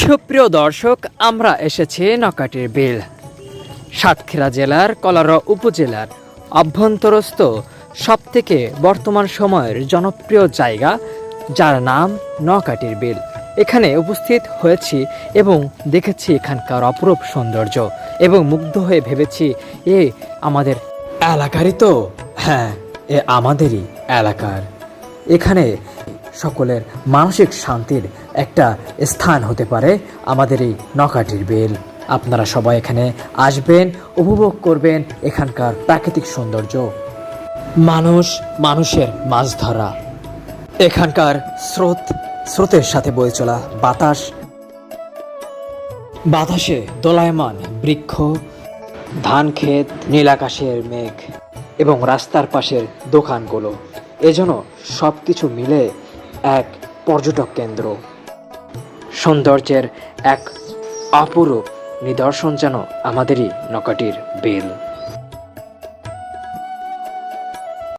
সুপ্রিয় দর্শক, আমরা এসেছি নকাটির বিল। সাতক্ষীরা জেলার কলারো উপজেলার অভ্যন্তরস্থ, সবথেকে বর্তমান সময়ের জনপ্রিয় জায়গা, যার নাম নকাটির বিল। এখানে উপস্থিত হয়েছি এবং দেখেছি এখানকার অপরূপ সৌন্দর্য এবং মুগ্ধ হয়ে ভেবেছি, এ, আমাদের এলাকারই তো? হ্যাঁ এ আমাদেরই এলাকার। এখানে সকলের মানসিক শান্তির একটা স্থান হতে পারে আমাদের এই নকাটির বেল। আপনারা সবাই এখানে আসবেন, উপভোগ করবেন এখানকার প্রাকৃতিক সৌন্দর্য। মানুষ মানুষের মাছ ধরা। এখানকার স্রোত, স্রোতের সাথে বয়ে চলা বাতাস। বাতাসে দোলায়মান বৃক্ষ, ধান ক্ষেত, নীল আকাশের মেঘ এবং রাস্তার পাশের দোকানগুলো। এজন্য সব কিছু মিলে এক পর্যটক কেন্দ্র। সৌন্দর্যের এক অপরূপ নিদর্শন যেন আমাদেরই নকাটির বেল।